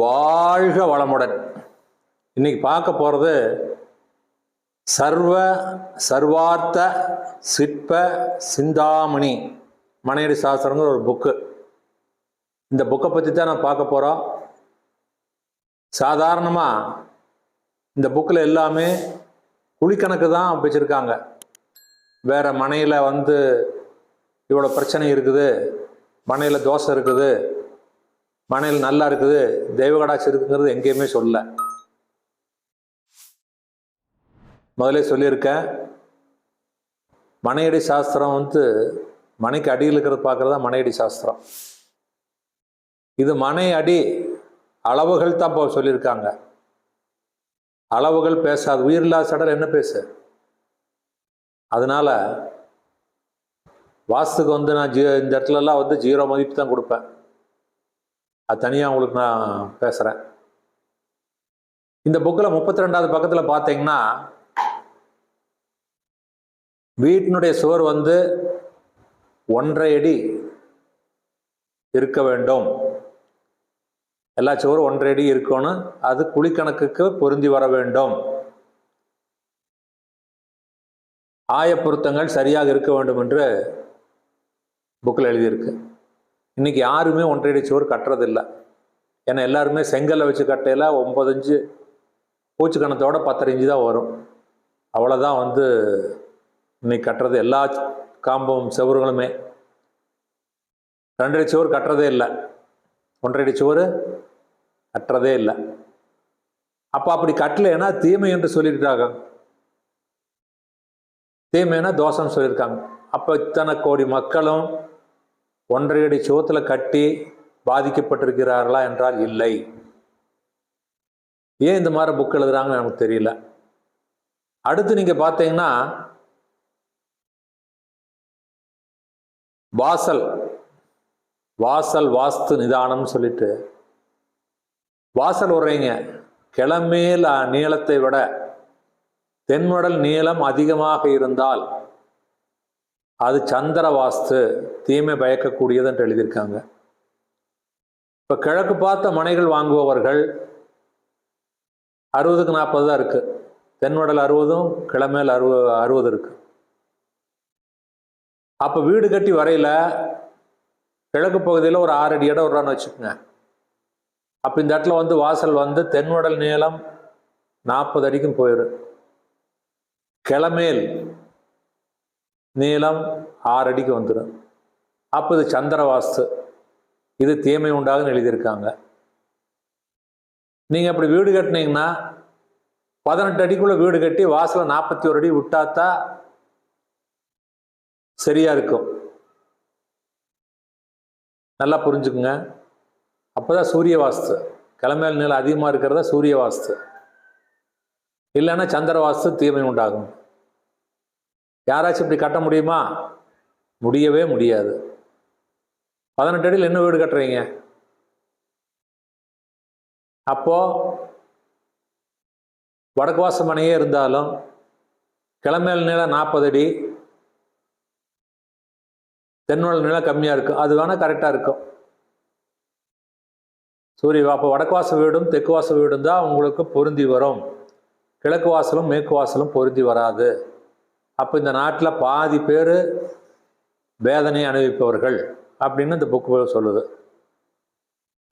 வாழ்க வளமுடன். இன்னைக்கு பார்க்க போகிறது சர்வ சர்வார்த்த சிற்ப சிந்தாமணி மனையடி சாஸ்திரங்கிற ஒரு புக்கு இந்த புக்கை பற்றி தான் நான் பார்க்க போகிறோம் சாதாரணமாக இந்த புக்கில் எல்லாமே குழிக்கணக்கு தான் வச்சுருக்காங்க. வேறு மனையில் வந்து இவ்வளோ பிரச்சனை இருக்குது மனையில் தோசை இருக்குது மனையில் நல்லா இருக்குது தெய்வகடாட்சி இருக்குங்கிறது எங்கேயுமே சொல்ல முதலே சொல்லியிருக்கேன் மனையடி சாஸ்திரம் வந்து மனைக்கு அடியில் இருக்கிறது பார்க்குறது தான் மனையடி சாஸ்திரம். இது மனை அடி அளவுகள் தான் இப்போ சொல்லியிருக்காங்க. அளவுகள் பேசாது உயிரில்லா சடல் என்ன பேசு? அதனால வாஸ்துக்கு வந்து நான் ஜீ இந்த இடத்துலலாம் வந்து ஜீரோ மதிப்பு தான் கொடுப்பேன். அது தனியாக உங்களுக்கு நான் பேசுகிறேன் இந்த புக்கில் முப்பத்தி ரெண்டாவது பக்கத்தில் பார்த்தீங்கன்னா வீட்டினுடைய சுவர் வந்து ஒன்றரை அடி இருக்க வேண்டும். எல்லா சுவரும் ஒன்றரை அடி இருக்கணும். அது குழிக்கணக்குக்கு பொருந்தி வர வேண்டும். ஆயப்பொருத்தங்கள் சரியாக இருக்க வேண்டும் என்று புக்கில் எழுதியிருக்கு. இன்றைக்கி யாருமே ஒன்றரை அடி சுவர் கட்டுறதில்ல. ஏன்னா எல்லாருமே செங்கல்ல வச்சு கட்டையில் ஒம்பது இஞ்சு பூச்சி கணத்தோட பத்தரை இஞ்சு தான் வரும். அவ்வளோதான் வந்து இன்னைக்கு கட்டுறது எல்லா காம்பும் செவருகளுமே ரெண்டரை சுவர் கட்டுறதே இல்லை. ஒன்றரை சுவர் கட்டுறதே இல்லை. அப்போ அப்படி கட்டலைன்னா தீமை என்று சொல்லியிருக்காங்க தீமைன்னா தோஷம்னு சொல்லியிருக்காங்க. அப்போ இத்தனை கோடி மக்களும் ஒன்றரை அடி சுவத்தில் கட்டி பாதிக்கப்பட்டிருக்கிறார்களா என்றால் இல்லை. ஏன் இந்த மாதிரி புக் எழுதுறாங்கன்னு நமக்கு தெரியல. அடுத்து நீங்கள் பார்த்தீங்கன்னா வாசல் வாசல் வாஸ்து நிதானம்னு சொல்லிட்டு வாசல் உரைங்க கிளமேல் நீளத்தை விட தென்மடல் நீளம் அதிகமாக இருந்தால் அது சந்திர வாஸ்து தீமை பயக்கக்கூடியது என்று எழுதியிருக்காங்க. இப்போ கிழக்கு பார்த்த மனைகள் வாங்குபவர்கள் அறுபதுக்கு நாற்பது தான் இருக்கு. தென்வடல் அறுபதும் கிழமேல் அறுபது அறுபது இருக்கு. அப்போ வீடு கட்டி வரையில கிழக்கு பகுதியில் ஒரு ஆறு அடி இடம் விட்றான்னு வச்சுக்கோங்க. அப்போ இந்த இடத்துல வந்து வாசல் வந்து தென்வடல் நீளம் நாற்பது அடிக்கும் போயிடும் கிழமேல் நீளம் ஆறு அடிக்கு வந்துடும். அப்போ இது சந்திர வாஸ்து இது தீமை உண்டாகுன்னு எழுதியிருக்காங்க. நீங்கள் அப்படி வீடு கட்டினீங்கன்னா பதினெட்டு அடிக்குள்ள வீடு கட்டி வாசலை நாற்பத்தி ஒரு அடி விட்டாத்தான் சரியா இருக்கும். நல்லா புரிஞ்சுக்குங்க. அப்போதான் சூரிய வாஸ்து கிளமையில் நிலை அதிகமாக இருக்கிறதா சூரிய வாஸ்து இல்லைன்னா சந்திர வாஸ்து தீமை உண்டாகும். யாராச்சும் இப்படி கட்ட முடியுமா? முடியவே முடியாது. பதினெட்டு அடியில் என்ன வீடு கட்டுறீங்க? அப்போ வடக்கு வாச மனையே இருந்தாலும் கிளமேல் நிலை நாற்பது அடி தென்னோட நிலை கம்மியாக இருக்கும். அது வேணால் கரெக்டாக இருக்கும். சூரிய அப்போ வடக்கு வாசல் வீடும் தெற்கு வாசல் வீடும் தான் உங்களுக்கு பொருந்தி வரும். கிழக்கு வாசலும் மேற்கு வாசலும் பொருந்தி வராது. அப்போ இந்த நாட்டில் பாதி பேர் வேதனை அனுபவிப்பவர்கள் அப்படின்னு இந்த புக்கு சொல்லுது.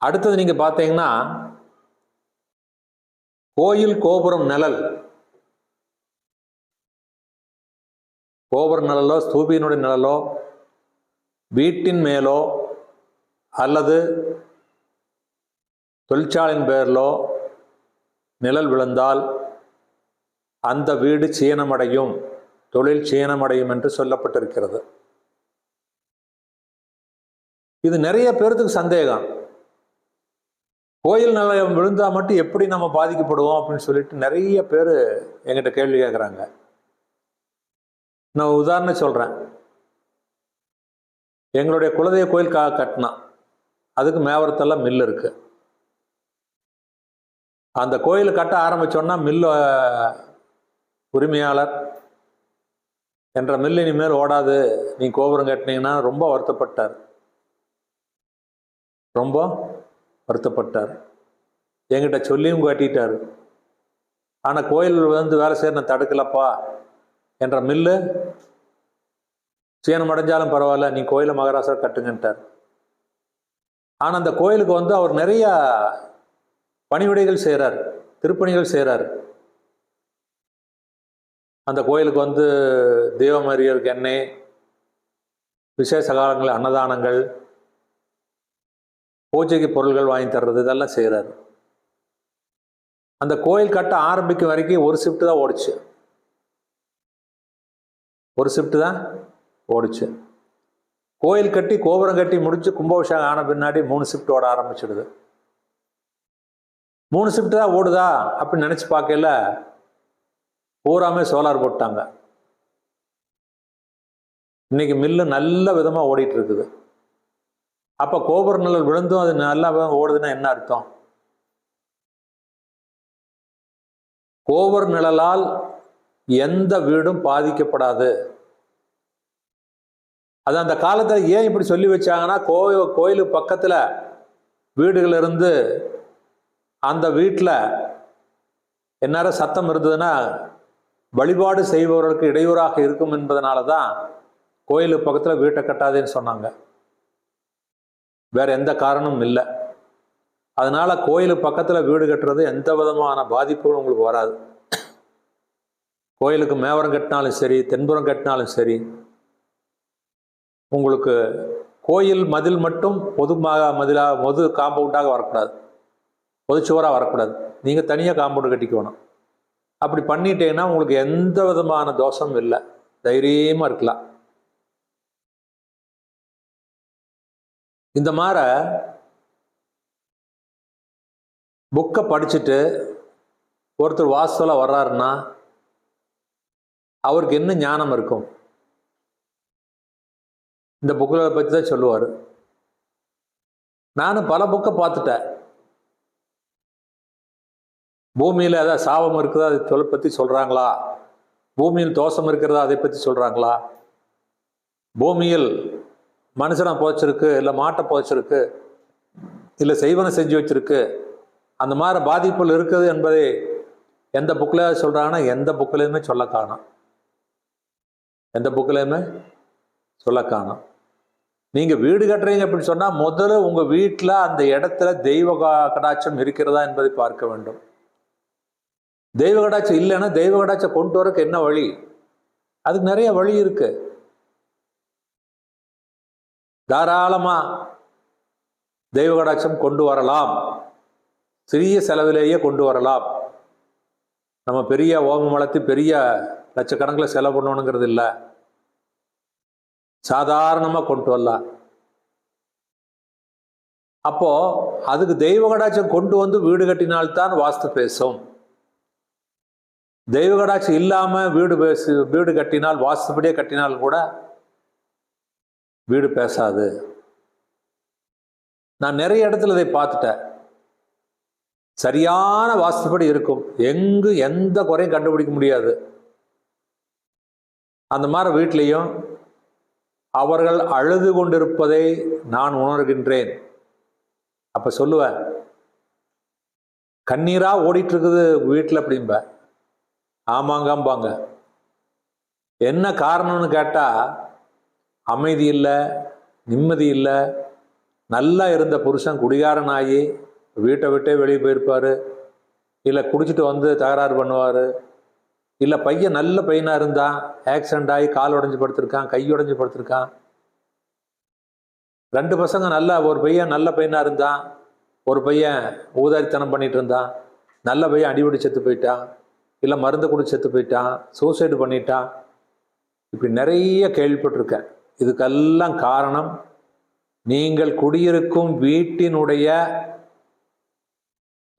அடுத்தது நீங்கள் பார்த்தீங்கன்னா கோயில் கோபுரம் நிழல். கோபுர நிழலோ ஸ்தூபியினுடைய நிழலோ வீட்டின் மேலோ அல்லது தொழிற்சாலையின் பேரிலோ நிழல் விழுந்தால் அந்த வீடு சீனமடையும். தொழில் சீனமடையும் என்று சொல்லப்பட்டிருக்கிறது. இது நிறைய பேர்த்துக்கு சந்தேகம். கோயில் நிலையம் விழுந்தா மட்டும் எப்படி நம்ம பாதிக்கப்படுவோம் அப்படின்னு சொல்லிட்டு நிறைய பேர் எங்கிட்ட கேள்வி கேட்குறாங்க நான் உதாரணம் சொல்கிறேன் எங்களுடைய குலதெய்வ கோயில் கா கட்டினா அதுக்கு மேவரத்தெல்லாம் மில் இருக்கு. அந்த கோயில் கட்ட ஆரம்பிச்சோன்னா மில்லு உரிமையாளர் என்ற மில் இனிமேல் ஓடாது. நீ கோபுரம் கட்டினீங்கன்னா ரொம்ப வருத்தப்பட்டார். ரொம்ப வருத்தப்பட்டார். என்கிட்ட சொல்லியும் காட்டிட்டார். ஆனால் கோயில் வந்து வேலை செய்ய நான் தடுக்கலப்பா என்ற மில்லு சீனம் அடைஞ்சாலும் பரவாயில்ல நீ கோயிலை மகாராஷ்டிரா கட்டுங்கன்ட்டார். ஆனால் அந்த கோயிலுக்கு வந்து அவர் நிறைய பணிவிடைகள் செய்கிறார் திருப்பணிகள் செய்கிறார் அந்த கோயிலுக்கு வந்து தெய்வமரியருக்கு எண்ணெய் விசேஷ காலங்களில் அன்னதானங்கள் பூஜைக்கு பொருள்கள் வாங்கி தர்றது இதெல்லாம் செய்கிறாரு அந்த கோயில் கட்ட ஆரம்பிக்கும் வரைக்கும் ஒரு ஷிஃப்ட் தான் ஓடிச்சு. ஒரு ஷிஃப்ட் தான் ஓடிச்சு. கோயில் கட்டி கோபுரம் கட்டி முடிச்சு கும்பாபிஷேகம் ஆன பின்னாடி மூணு ஷிஃப்ட் ஓட ஆரம்பிச்சிடுது. மூணு ஷிஃப்ட் தான் ஓடுதா அப்படின்னு நினச்சி பார்க்கல பூராமே சோலார் போட்டாங்க. இன்னைக்கு மில்லு நல்ல விதமாக ஓடிட்டு இருக்குது அப்போ கோபுர நிழல் விழுந்தும் அது நல்லா ஓடுதுன்னா என்ன அர்த்தம்? கோபுர நிழலால் எந்த வீடும் பாதிக்கப்படாது. அது அந்த காலத்தில் ஏன் இப்படி சொல்லி வச்சாங்கன்னா கோயில் கோயிலுக்கு பக்கத்தில் வீடுகள் இருந்து அந்த வீட்டில் எந்நேரம் சத்தம் இருந்ததுன்னா வழிபாடு செய்பவர்களுக்கு இடையூறாக இருக்கும் என்பதனால தான் கோயிலுக்கு பக்கத்தில் வீட்டை கட்டாதேன்னு சொன்னாங்க. வேற எந்த காரணமும் இல்லை. அதனால கோயிலுக்கு பக்கத்தில் வீடு கட்டுறது எந்த விதமான பாதிப்புகளும் உங்களுக்கு வராது. கோயிலுக்கு மேவரம் கட்டினாலும் சரி தென்புறம் கட்டினாலும் சரி உங்களுக்கு கோயில் மதில் மட்டும் பொதுமாக மதிலாக பொது காம்பவுண்டாக வரக்கூடாது. பொதுச்சுவராக வரக்கூடாது. நீங்கள் தனியாக காம்பவுண்டு கட்டிக்கணும். அப்படி பண்ணிட்டேன்னா உங்களுக்கு எந்த விதமான தோஷமும் இல்லை. தைரியமாக இருக்கலாம். இந்த மாதிரி புக்கை படிச்சுட்டு ஒருத்தர் வாஸ்துவில் வர்றாருன்னா அவருக்கு என்ன ஞானம் இருக்கும்? இந்த புக்கில் பற்றி தான் சொல்லுவார். நானும் பல புக்கை பார்த்துட்டேன். பூமியில் ஏதாவது சாபம் இருக்குதா? அதை தொழில் பற்றி சொல்கிறாங்களா பூமியில் தோஷம் இருக்கிறதா? அதை பற்றி சொல்கிறாங்களா பூமியில் மனுஷனை போச்சிருக்கு இல்லை மாட்டை போச்சிருக்கு இல்லை செய்வனை செஞ்சு வச்சிருக்கு அந்த மாதிரி பாதிப்புகள் இருக்குது என்பதை எந்த புக்கில் சொல்கிறாங்கன்னா எந்த புக்கிலையுமே சொல்ல காணும். எந்த புக்கிலையுமே சொல்ல காணும். நீங்கள் வீடு கட்டுறீங்க அப்படின்னு சொன்னால் முதல்ல உங்கள் வீட்டில் அந்த இடத்துல தெய்வ கடாட்சம் இருக்கிறதா என்பதை பார்க்க வேண்டும். தெய்வ கடாட்சம் இல்லைன்னா தெய்வ கடாட்சம் கொண்டு வரக்கு என்ன வழி? அதுக்கு நிறைய வழி இருக்கு. தாராளமா தெய்வ கடாட்சம் கொண்டு வரலாம். சிறிய செலவிலேயே கொண்டு வரலாம். நம்ம பெரிய ஓமம் வளர்த்து பெரிய லட்சக்கணக்கில் செலவு பண்ணணுங்கிறது இல்லை. சாதாரணமாக கொண்டு வரலாம். அப்போ அதுக்கு தெய்வ கடாட்சம் கொண்டு வந்து வீடு கட்டினால்தான் வாஸ்து பேசும். தெய்வ கடாட்சி இல்லாம வீடு பேசு வீடு கட்டினால் வாஸ்துபடியே கட்டினால் கூட வீடு பேசாது. நான் நிறைய இடத்துல இதை பார்த்துட்டேன். சரியான வாஸ்துப்படி இருக்கும். எங்கு எந்த குறையும் கண்டுபிடிக்க முடியாது. அந்த மாதிரி வீட்லேயும் அவர்கள் அழுது கொண்டிருப்பதை நான் உணர்கின்றேன். அப்ப சொல்லுவேன் கண்ணீரா ஓடிட்டு இருக்குது வீட்டில் அப்படிம்ப ஆமாங்கம்பாங்க. என்ன காரணம்னு கேட்டால் அமைதி இல்லை நிம்மதி இல்லை நல்லா இருந்த புருஷன் குடிகாரன் ஆகி வீட்டை விட்டே வெளியே போயிருப்பார் இல்லை குடிச்சிட்டு வந்து தகராறு பண்ணுவார் இல்லை பையன் நல்ல பையனாக இருந்தான் ஆக்சிடென்ட் ஆகி கால் உடஞ்சி படுத்திருக்கான் கை உடஞ்சி படுத்திருக்கான். ரெண்டு பசங்க நல்ல ஒரு பையன் நல்ல பையனாக இருந்தான் ஒரு பையன் ஊதாரித்தனம் பண்ணிட்டு இருந்தான் நல்ல பையன் அடிபடி செத்து போயிட்டான். இல்லை மருந்து கூட செத்து போயிட்டான் சூசைடு பண்ணிட்டான். இப்படி நிறைய கேள்விப்பட்டிருக்கேன். இதுக்கெல்லாம் காரணம் நீங்கள் குடியிருக்கும் வீட்டினுடைய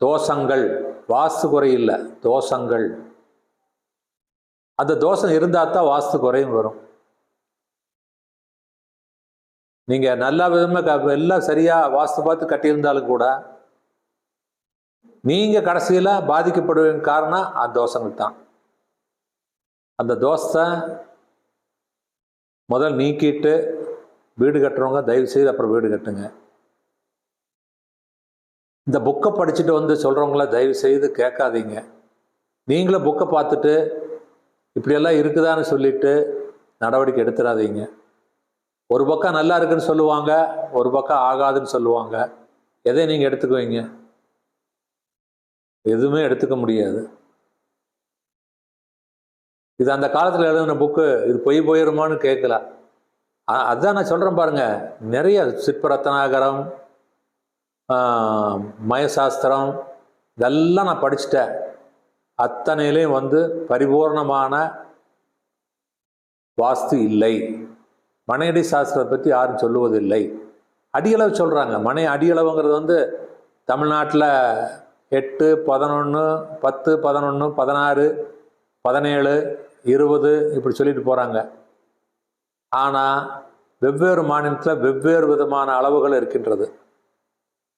தோஷங்கள். வாஸ்து குறை இல்லை தோஷங்கள். அந்த தோஷம் இருந்தால் தான் வாஸ்து குறையும் வரும். நீங்கள் நல்ல விதமாக எல்லாம் சரியாக வாஸ்து பார்த்து கட்டியிருந்தாலும் கூட நீங்கள் கடைசியில் பாதிக்கப்படுவதன் காரணம் அந்த தோஷங்கள் தான். அந்த தோஷத்தை முதல் நீக்கிட்டு வீடு கட்டுறவங்க தயவு செய்து அப்புறம் வீடு கட்டுங்க. இந்த புக்கை படிச்சுட்டு வந்து சொல்கிறவங்கள தயவு செய்து கேட்காதீங்க. நீங்களும் புக்கை பார்த்துட்டு இப்படியெல்லாம் இருக்குதான்னு சொல்லிட்டு நடவடிக்கை எடுத்துடாதீங்க. ஒரு பக்கம் நல்லா இருக்குன்னு சொல்லுவாங்க ஒரு பக்கம் ஆகாதுன்னு சொல்லுவாங்க. எதை நீங்கள் எடுத்துக்குவீங்க. எதுவுமே எடுத்துக்க முடியாது. இது அந்த காலத்தில் எழுதின புக்கு இது பொய் போயிருமான்னு கேட்கல அதுதான் அதான் நான் சொல்கிறேன் பாருங்க. நிறைய சிற்பரத்னாகரம் ஆஹ், மயசாஸ்திரம் இதெல்லாம் நான் படிச்சுட்டேன். அத்தனையிலையும் வந்து பரிபூர்ணமான வாஸ்து இல்லை. மனையடி சாஸ்திரத்தை பற்றி யாரும் சொல்லுவதில்லை. அடியளவு சொல்கிறாங்க மனை அடியளவுங்கிறது வந்து தமிழ்நாட்டில் எட்டு பதினொன்று பத்து பதினொன்று பதினாறு பதினேழு இருபது இப்படி சொல்லிட்டு போகிறாங்க ஆனால் வெவ்வேறு மாநிலத்தில் வெவ்வேறு விதமான அளவுகள் இருக்கின்றது.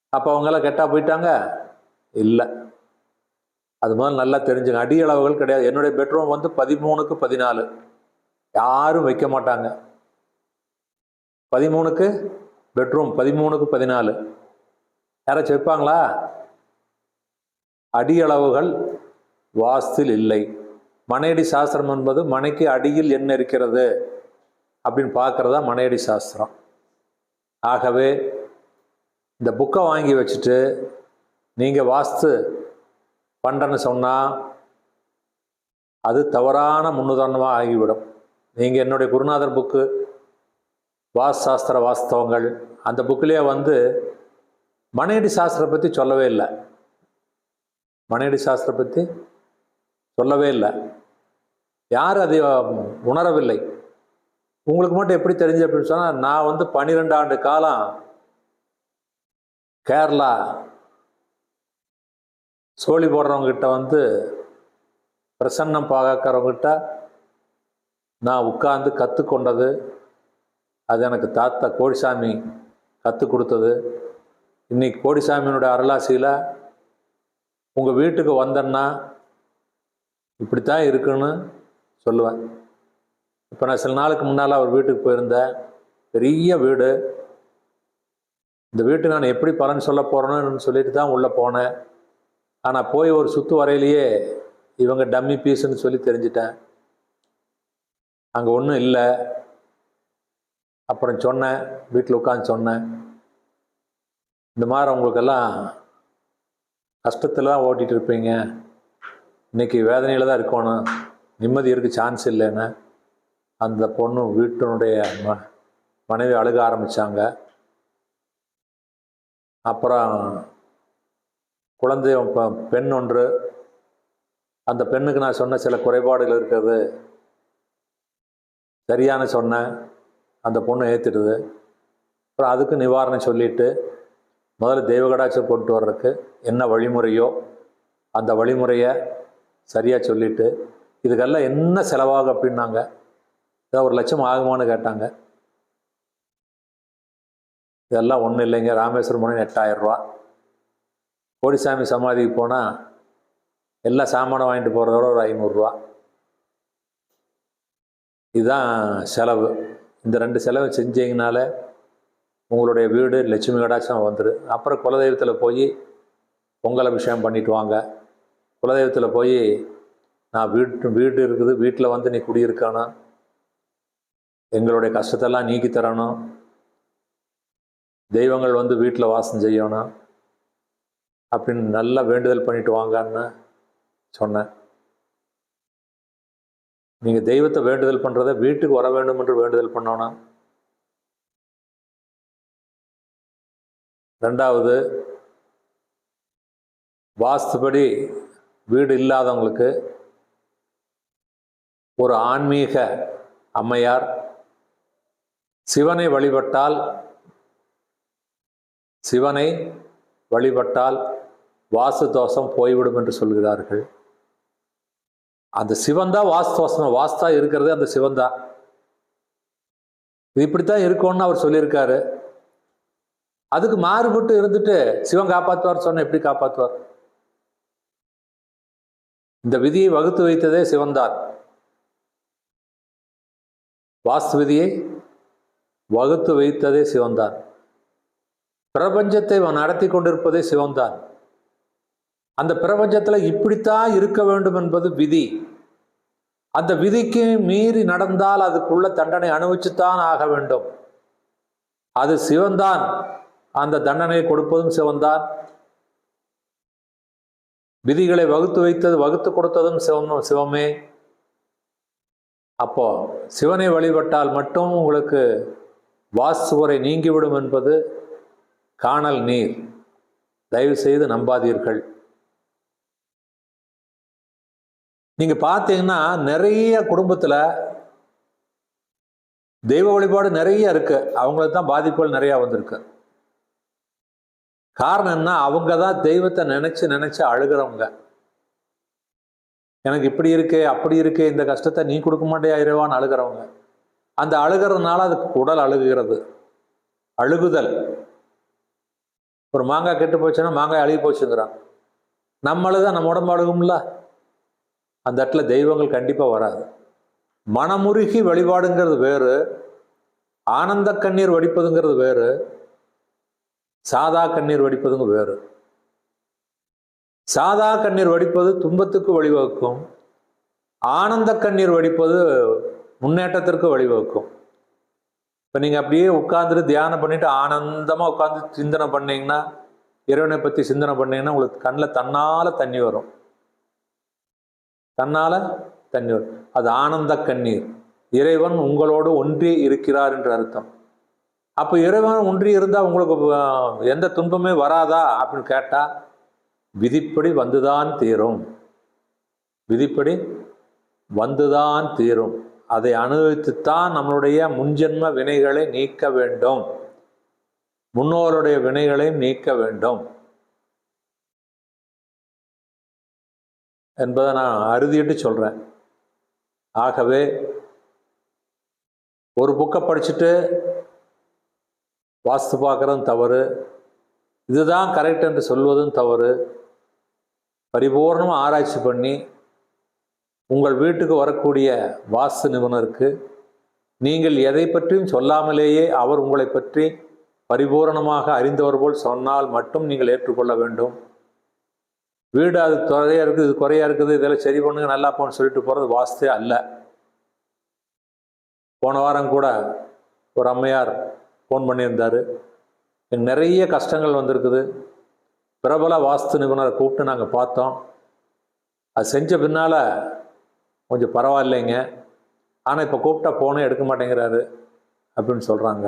அப்போ அவங்கெல்லாம் கெட்டால் போயிட்டாங்க? இல்லை. அது மாதிரி நல்லா தெரிஞ்சுங்க. அடி அளவுகள் கிடையாது. என்னுடைய பெட்ரூம் வந்து பதிமூணுக்கு பதினாலு. யாரும் வைக்க மாட்டாங்க. பதிமூணுக்கு பெட்ரூம் பதிமூணுக்கு பதினாலு. யாராச்சும் வைப்பாங்களா? அடி அளவுகள் வாஸ்தில் இல்லை. மனையடி சாஸ்திரம் என்பது மனைக்கு அடியில் என்ன இருக்கிறது அப்படின்னு பார்க்குறதா மனையடி சாஸ்திரம். ஆகவே இந்த புக்கை வாங்கி வச்சுட்டு நீங்கள் வாஸ்து பண்ணுறேன்னு சொன்னால் அது தவறான முன்னுதாரணமாக ஆகிவிடும். நீங்கள் என்னுடைய குருநாதர் புக்கு வாஸ் சாஸ்திர வாஸ்தவங்கள் அந்த புக்கிலே வந்து மனையடி சாஸ்திரம் பற்றி சொல்லவே இல்லை. மனையடி சாஸ்திரம் பற்றி சொல்லவே இல்லை. யார் அதை உணரவில்லை? உங்களுக்கு மட்டும் எப்படி தெரிஞ்சு அப்படின்னு சொன்னால் நான் வந்து பன்னிரெண்டு ஆண்டு காலம் கேரளா சோழி போடுறவங்ககிட்ட வந்து பிரசன்னம் பார்க்கறவங்ககிட்ட நான் உட்கார்ந்து கற்றுக்கொண்டது அது எனக்கு தாத்தா கோடிசாமி கற்றுக் கொடுத்தது. இன்னைக்கு கோடிசாமியினுடைய அருளாசியில் உங்கள் வீட்டுக்கு வந்தேன்னா இப்படித்தான் இருக்குன்னு சொல்லுவேன். இப்போ நான் சில நாளுக்கு முன்னால் அவர் வீட்டுக்கு போயிருந்தேன் பெரிய வீடு. இந்த வீட்டு நான் எப்படி பலன் சொல்ல போகிறேன்னு சொல்லிட்டு தான் உள்ளே போனேன். ஆனால் போய் ஒரு சுற்று வரையிலேயே இவங்க டம்மி பீஸுன்னு சொல்லி தெரிஞ்சிட்டேன். அங்கே ஒன்றும் இல்லை. அப்புறம் சொன்னேன் வீட்டில் உட்காந்து சொன்னேன். இந்த மாதிரி உங்களுக்கெல்லாம் கஷ்டத்தில் தான் ஓட்டிகிட்டு இருப்பீங்க இன்னைக்கு வேதனையில் தான் இருக்கணும். நிம்மதி இருக்க சான்ஸ் இல்லைன்னு. அந்த பொண்ணு வீட்டினுடைய ம மனைவி அழுக ஆரம்பித்தாங்க அப்புறம் குழந்தை ப- பெண் ஒன்று. அந்த பெண்ணுக்கு நான் சொன்ன சில குறைபாடுகள் இருக்கிறது. சரியான சொன்னேன். அந்த பொண்ணு ஏற்றுடுது அப்புறம் அதுக்கு நிவாரணம் சொல்லிட்டு முதல்ல தெய்வகடாட்சம் கொண்டு வர்றதுக்கு என்ன வழிமுறையோ அந்த வழிமுறையை சரியாக சொல்லிட்டு இதுக்கெல்லாம் என்ன செலவாகும் அப்படின்னாங்க. ஏதோ ஒரு லட்சம் ஆகுமான்னு கேட்டாங்க. இதெல்லாம் ஒன்றும் இல்லைங்க. ராமேஸ்வரம் போனால் எட்டாயிரம் ரூபா. கோடிசாமி சமாதிக்கு போனால் எல்லா சாமானும் வாங்கிட்டு போகிறதோட ஒரு ஐநூறுரூவா இதுதான் செலவு. இந்த ரெண்டு செலவு செஞ்சீங்கனால உங்களுடைய வீடு லட்சுமி கடாட்சம் வந்துடும் அப்புறம் குலதெய்வத்தில் போய் பொங்கல் அபிஷேகம் பண்ணிட்டு வாங்க. குலதெய்வத்தில் போய் நான் வீட்டு வீடு இருக்குது வீட்டில் வந்து நீ குடியிருக்கணும். எங்களுடைய கஷ்டத்தெல்லாம் நீக்கி தரணும். தெய்வங்கள் வந்து வீட்டில் வாசம் செய்யணும். அப்படின்னு நல்லா வேண்டுதல் பண்ணிட்டு வாங்கன்னு சொன்னேன். நீங்கள் தெய்வத்தை வேண்டுதல் பண்ணுறத வீட்டுக்கு வர வேண்டும் என்று வேண்டுதல் பண்ணணும். ரெண்டாவது வாஸ்துபடி வீடு இல்லாதவங்களுக்கு ஒரு ஆன்மீக அம்மையார் சிவனை வழிபட்டால் சிவனை வழிபட்டால் வாஸ்து தோஷம் போய்விடும் என்று சொல்கிறார்கள். அந்த சிவந்தா வாசு தோஷம் வாஸ்தா இருக்கிறது அந்த சிவந்தா இது இப்படித்தான் இருக்கும்னு அவர் சொல்லியிருக்காரு. அதுக்கு மாறுபட்டு இருந்துட்டு சிவன் காப்பாற்றுவார் சொன்ன எப்படி காப்பாற்றுவார் இந்த விதியை வகுத்து வைத்ததே சிவன்தான். வாஸ்து விதியை வகுத்து வைத்ததே சிவன்தான். பிரபஞ்சத்தை அவன் நடத்தி கொண்டிருப்பதே சிவன்தான். அந்த பிரபஞ்சத்துல இப்படித்தான் இருக்க வேண்டும் என்பது விதி. அந்த விதிக்கு மீறி நடந்தால் அதுக்குள்ள தண்டனை அனுபவிச்சுத்தான் ஆக வேண்டும். அது சிவன்தான். அந்த தண்டனையை கொடுப்பதும் சிவன்தான். விதிகளை வகுத்து வைத்தது வகுத்து கொடுத்ததும் சிவம் சிவமே. அப்போ சிவனை வழிபட்டால் மட்டும் உங்களுக்கு வாசுவரை நீங்கிவிடும் என்பது காணல் நீர். தயவு செய்து நம்பாதீர்கள். நீங்க பார்த்தீங்கன்னா நிறைய குடும்பத்தில் தெய்வ வழிபாடு நிறைய இருக்கு. அவங்களுக்கு தான் பாதிப்புகள் நிறைய வந்திருக்கு. காரணம் என்ன? அவங்க தான் தெய்வத்தை நினைச்சு நினைச்சு அழுகிறவங்க. எனக்கு இப்படி இருக்கே அப்படி இருக்கே இந்த கஷ்டத்தை நீ கொடுக்க மாட்டேயா இறைவான்னு அழுகிறவங்க. அந்த அழுகிறதுனால அதுக்கு உடல் அழுகுகிறது. அழுகுதல். ஒரு மாங்காய் கெட்டு போச்சுன்னா மாங்காய் அழுகி போச்சுங்கிறான். நம்மளுதான் நம்ம உடம்பு அழுகும்ல? அந்த இடத்துல தெய்வங்கள் கண்டிப்பாக வராது. மனமுருகி வழிபாடுங்கிறது வேறு. ஆனந்த கண்ணீர் வடிப்பதுங்கிறது வேறு. சாதா கண்ணீர் வடிப்பதுங்க வேறு. சாதா கண்ணீர் வடிப்பது துன்பத்துக்கு வழிவகுக்கும். ஆனந்த கண்ணீர் வடிப்பது முன்னேற்றத்திற்கு வழிவகுக்கும். இப்போ நீங்கள் அப்படியே உட்காந்துட்டு தியானம் பண்ணிட்டு ஆனந்தமாக உட்காந்து சிந்தனை பண்ணீங்கன்னா இறைவனை பற்றி சிந்தனை பண்ணீங்கன்னா உங்களுக்கு கண்ணில் தன்னால் தண்ணி வரும். தன்னால் தண்ணி வரும். அது ஆனந்த கண்ணீர். இறைவன் உங்களோடு ஒன்றி இருக்கிறார் என்று அர்த்தம். அப்போ இறைவன் ஒன்றி இருந்தால் உங்களுக்கு எந்த துன்பமே வராதா? அப்படின்னு கேட்டால் விதிப்படி வந்துதான் தீரும். விதிப்படி வந்துதான் தீரும். அதை அனுபவித்துத்தான் நம்மளுடைய முன்ஜென்ம வினைகளை நீக்க வேண்டும். முன்னோருடைய வினைகளையும் நீக்க வேண்டும். என்பதை நான் அறுதிட்டு சொல்கிறேன் ஆகவே ஒரு புக்கை படிச்சுட்டு வாஸ்து பார்க்குறதும் தவறு. இதுதான் கரெக்ட் என்று சொல்வதும் தவறு. பரிபூர்ணமாக ஆராய்ச்சி பண்ணி உங்கள் வீட்டுக்கு வரக்கூடிய வாஸ்து நிபுணருக்கு நீங்கள் எதை பற்றியும் சொல்லாமலேயே அவர் உங்களை பற்றி பரிபூரணமாக அறிந்தவர் போல் சொன்னால் மட்டும் நீங்கள் ஏற்றுக்கொள்ள வேண்டும். வீடு அது குறையாக இருக்குது இது குறையாக இருக்குது இதெல்லாம் சரி பண்ணுங்க நல்லா போன்னு சொல்லிட்டு போகிறது வாஸ்தே அல்ல. போன வாரம் கூட ஒரு அம்மையார் ஃபோன் பண்ணியிருந்தார். எனக்கு நிறைய கஷ்டங்கள் வந்திருக்குது. பிரபல வாஸ்து நிபுணரை கூப்பிட்டு நாங்கள் பார்த்தோம். அது செஞ்ச பின்னால் கொஞ்சம் பரவாயில்லைங்க. ஆனால் இப்போ கூப்பிட்டா ஃபோனே எடுக்க மாட்டேங்கிறாரு அப்படின்னு சொல்கிறாங்க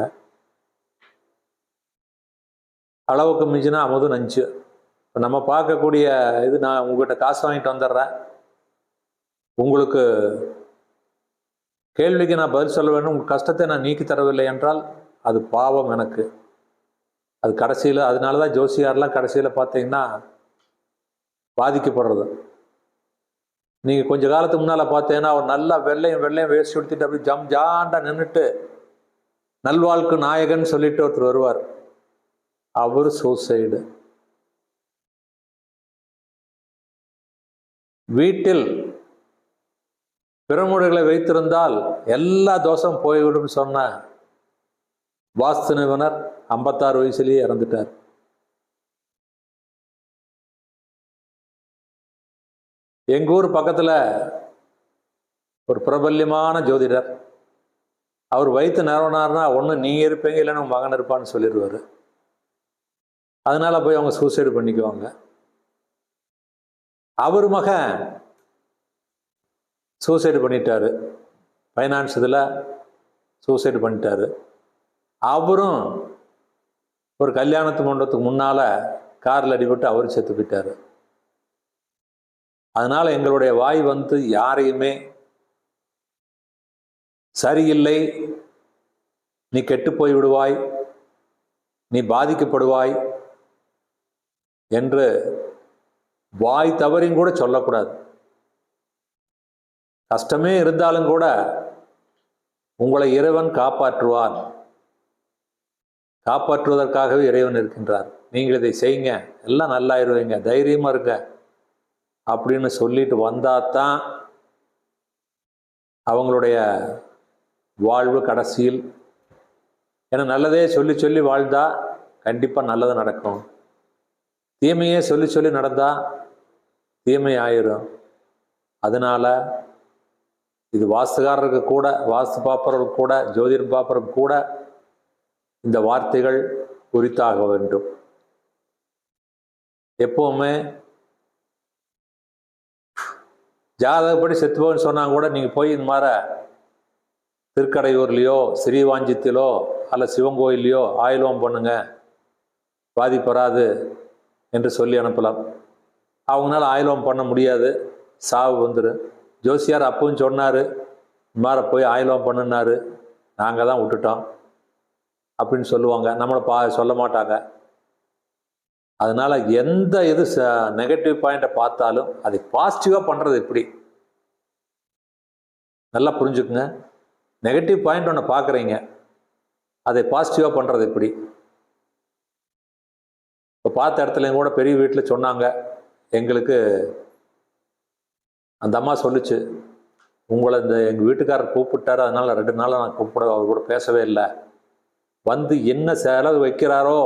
அளவுக்கு மிஞ்சினா அமுது நஞ்சு. இப்போ நம்ம பார்க்கக்கூடிய இது நான் உங்ககிட்ட காசு வாங்கிட்டு வந்துடுறேன். உங்களுக்கு கேள்விக்கு நான் பதில் சொல்ல வேண்டும். உங்கள் கஷ்டத்தை நான் நீக்கி தரவில்லை என்றால் அது பாவம் எனக்கு. அது கடைசியில் அதனால தான் ஜோசியார்லாம் கடைசியில் பார்த்தீங்கன்னா பாதிக்கப்படுறது. நீங்கள் கொஞ்ச காலத்துக்கு முன்னால் பார்த்தீங்கன்னா அவர் நல்லா வெள்ளையும் வெள்ளையும் வேஸ்ட் எடுத்துட்டு அப்படி ஜம் ஜாண்டா நின்றுட்டு நல்வாழ்க்கு நாயகன் சொல்லிட்டு ஒருத்தர் வருவார். அவர் சூசைடு வீட்டில் பிறமுடைகளை வைத்திருந்தால் எல்லா தோஷம் போய்விடும் சொன்ன வாஸ்து நிபுணர் ஐம்பத்தாறு வயசுலேயே இறந்துட்டார். எங்கள் ஊர் பக்கத்தில் ஒரு பிரபல்யமான ஜோதிடர். அவர் வயிற்று நிறவனார்னா ஒன்று நீ இருப்பீங்க இல்லைன்னா உங்கள் மகன் இருப்பான்னு சொல்லிடுவார். அதனால போய் அவங்க சூசைடு பண்ணிக்குவாங்க. அவர் மகன் சூசைடு பண்ணிட்டாரு. ஃபைனான்ஸ் இதில் சூசைடு பண்ணிட்டாரு. அவரும் ஒரு கல்யாணத்து மண்டபத்துக்கு முன்னால் காரில் அடிபட்டு அவர் செத்து போயிட்டாரு. அதனால் எங்களுடைய வாய் வந்து யாரையுமே சரியில்லை நீ கெட்டு போய் விடுவாய் நீ பாதிக்கப்படுவாய் என்று வாய் தவறியும் கூட சொல்லக்கூடாது. கஷ்டமே இருந்தாலும் கூட உங்களை இறைவன் காப்பாற்றுவான். காப்பாற்றுவதற்காகவே இறைவன் இருக்கின்றார். நீங்கள் இதை செய்யுங்க. எல்லாம் நல்லாயிருவீங்க. தைரியமாக இருங்க. அப்படின்னு சொல்லிட்டு வந்தால் தான் அவங்களுடைய வாழ்வு கடைசியில். ஏன்னா நல்லதே சொல்லி சொல்லி வாழ்ந்தா கண்டிப்பாக நல்லது நடக்கும். தீமையே சொல்லி சொல்லி நடந்தால் தீமை ஆயிரும். அதனால இது வாஸ்துகாரருக்கு கூட வாஸ்து பார்ப்பவர்களுக்கு கூட ஜோதிடம் பார்ப்பவர்கள் கூட இந்த வார்த்தைகள் குறித்தாக வேண்டும். எப்பவுமே ஜாதகப்படி செத்துவோன்னு சொன்னாங்க கூட நீங்கள் போய் இந்த மாதிரி திருக்கடையூர்லேயோ ஸ்ரீவாஞ்சித்திலோ அல்ல சிவன் கோயில்லையோ ஆயுளம் பண்ணுங்க பாதிப்பராது என்று சொல்லி அனுப்பலாம். அவங்களால ஆயுளம் பண்ண முடியாது. சாவு வந்துடும் ஜோசியார் அப்பவும் சொன்னார் இந்த மாதிரி போய் ஆயுளம் பண்ணுனாரு நாங்கள் தான் விட்டுட்டோம். அப்படின்னு சொல்லுவாங்க. நம்மளை பா சொல்ல மாட்டாங்க. அதனால் எந்த இது நெகட்டிவ் பாயிண்ட்டை பார்த்தாலும் அதை பாசிட்டிவாக பண்ணுறது எப்படி? நல்லா புரிஞ்சுக்குங்க. நெகட்டிவ் பாயிண்ட் ஒன்று பார்க்குறீங்க. அதை பாசிட்டிவாக பண்ணுறது எப்படி? இப்போ பார்த்த இடத்துலையும் கூட பெரிய வீட்டில் சொன்னாங்க. எங்களுக்கு அந்த அம்மா சொல்லுச்சு. உங்களை இந்த எங்கள் வீட்டுக்காரர் கூப்பிட்டாரு. அதனால் ரெண்டு நாளாக நான் கூப்பிட அவர் கூட பேசவே இல்லை. வந்து என்ன செலவு வைக்கிறாரோ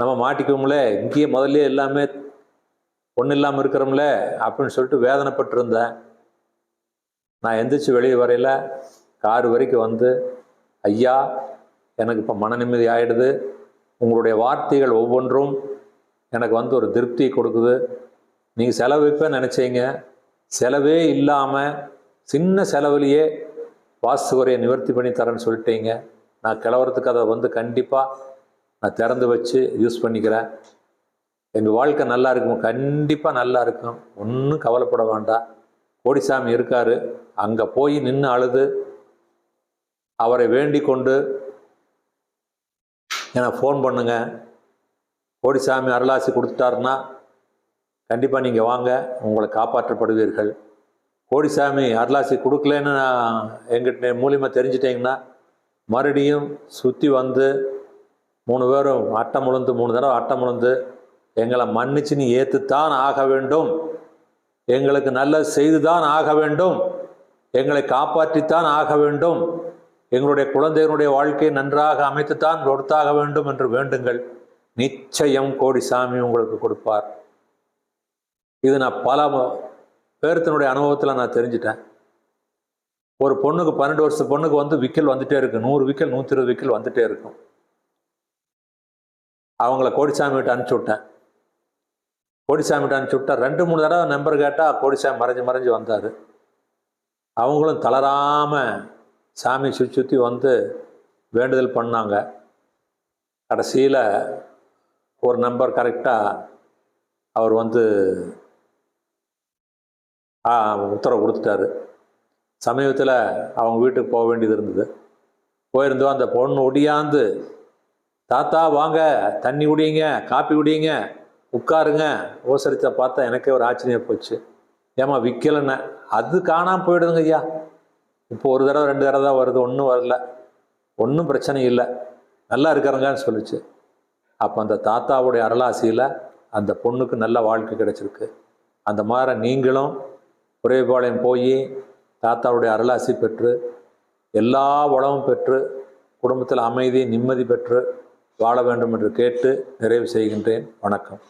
நம்ம மாட்டிக்குவோம்ல இங்கேயே முதல்ல எல்லாமே ஒன்றும் இல்லாமல் இருக்கிறோம்ல அப்படின்னு சொல்லிட்டு வேதனைப்பட்டிருந்தேன். நான் எந்திரிச்சு வெளியே வரையில் கார் வரைக்கும் வந்து ஐயா எனக்கு இப்போ மன நிம்மதி ஆகிடுது உங்களுடைய வார்த்தைகள் ஒவ்வொன்றும் எனக்கு வந்து ஒரு திருப்தி கொடுக்குது. நீங்கள் செலவு நினச்சிங்க நினச்சீங்க. செலவே இல்லாமல் சின்ன செலவுலையே வாஸ்து நிவர்த்தி பண்ணி தரேன்னு சொல்லிட்டீங்க. நான் கிளவரத்துக்கு அதை வந்து கண்டிப்பாக நான் திறந்து வச்சு யூஸ் பண்ணிக்கிறேன். எங்கள் வாழ்க்கை நல்லா இருக்கும். கண்டிப்பாக நல்லா இருக்கும். ஒன்றும் கவலைப்பட வேண்டாம். கோடிசாமி இருக்கார். அங்கே போய் நின்று அழுது. அவரை வேண்டிக் கொண்டு எனக்கு ஃபோன் பண்ணுங்க. கோடிசாமி அருளாசி கொடுத்துட்டாருன்னா கண்டிப்பாக நீங்கள் வாங்க. உங்களை காப்பாற்றப்படுவீர்கள். கோடிசாமி அருளாசி கொடுக்கலன்னு நான் எங்கிட்ட மூலியமாக தெரிஞ்சிட்டிங்கன்னா மறுபடியும் சுற்றி வந்து மூணு பேரும் அட்டம் உழுந்து மூணு தடவை அட்டம் உழுந்து எங்களை மன்னிச்சு நீ ஏற்றுத்தான் ஆக வேண்டும். எங்களுக்கு நல்லது செய்துதான் ஆக வேண்டும். எங்களை காப்பாற்றித்தான் ஆக வேண்டும். எங்களுடைய குழந்தைகளுடைய வாழ்க்கையை நன்றாக அமைத்துத்தான் கொடுத்தாக வேண்டும் என்று வேண்டுங்கள். நிச்சயம் கோடி சாமி உங்களுக்கு கொடுப்பார். இது நான் பல பேர்த்தினுடைய அனுபவத்தில் நான் தெரிஞ்சிட்டேன். ஒரு பொண்ணுக்கு பன்னெண்டு வருஷ பொண்ணுக்கு வந்து விக்கல் வந்துட்டே இருக்கும் நூறு விக்கல் நூற்றி இருபது விக்கல் வந்துட்டே இருக்கும். அவங்கள கோடிசாமி விட்டு அனுப்பிச்சி விட்டேன். கோடிசாமி விட்டு அனுப்பிச்சி விட்டேன். ரெண்டு மூணு தடவை நம்பர் கேட்டால் கோடிசாமி மறைஞ்சு மறைஞ்சு வந்தார். அவங்களும் தளராமல் சாமி சுற்றி சுற்றி வந்து வேண்டுதல் பண்ணாங்க. கடைசியில் ஒரு நம்பர் கரெக்டாக அவர் வந்து உத்தரவு கொடுத்துட்டாரு. சமீபத்தில் அவங்க வீட்டுக்கு போக வேண்டியது இருந்தது. போயிருந்தோம் அந்த பொண்ணு ஒடியாந்து தாத்தா வாங்க தண்ணி குடிங்க காப்பி குடிங்க உட்காருங்க. ஓசரித்த பார்த்தா எனக்கே ஒரு ஆச்சரியம் போச்சு. ஏமா விற்கலன்னு அது காணாமல் போயிடுதுங்க ஐயா. இப்போ ஒரு தடவை ரெண்டு தடவை தான் வருது ஒன்றும் வரல. ஒன்றும் பிரச்சனை இல்லை. நல்லா இருக்கிறாங்கன்னு சொல்லுச்சு. அப்போ அந்த தாத்தாவுடைய அருளாசியில் அந்த பொண்ணுக்கு நல்ல வாழ்க்கை கிடைச்சிருக்கு. அந்த மாதிரி நீங்களும் குறைபாளையம் போய் தாத்தாவுடைய அருளாசி பெற்று எல்லா வளமும் பெற்று குடும்பத்தில் அமைதி நிம்மதி பெற்று வாழ வேண்டும் என்று கேட்டு நிறைவு செய்கின்றேன். வணக்கம்.